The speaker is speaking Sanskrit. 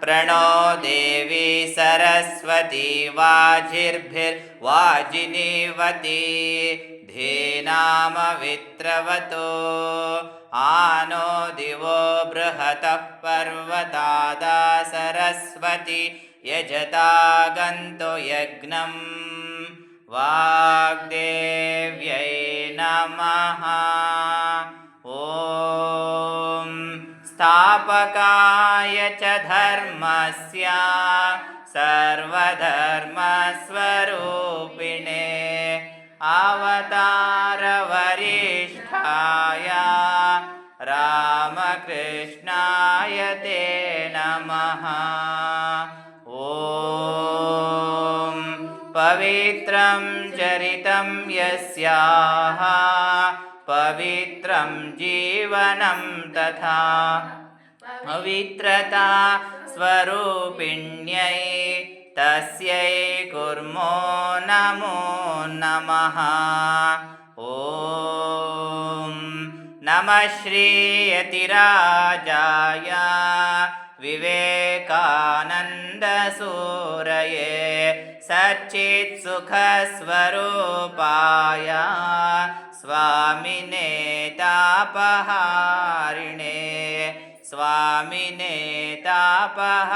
प्रणो देवी सरस्वती वाजिर्भिर्वाजिनीवती धेनामवित्रवतो आनो दिवो बृहतः पर्वतादा सरस्वती। यजता गन्तो यज्ञम्। वाग्देव्यै नमः स्थापकाय च धर्मस्य सर्वधर्मस्वरूपिणे अवतारवरिष्ठाय रामकृष्णाय ते नमः। ॐ पवित्रं चरितं यस्याः पवित्रं जीवनं तथा पवित्रता स्वरूपिण्यै तस्यै कुर्मो नमो नमः। ॐ नमः श्रीयतिराजाय विवेकानन्दसूरये सच्चित्सुखस्वरूपाय स्वामिने तापहारिणे स्वामिने तापः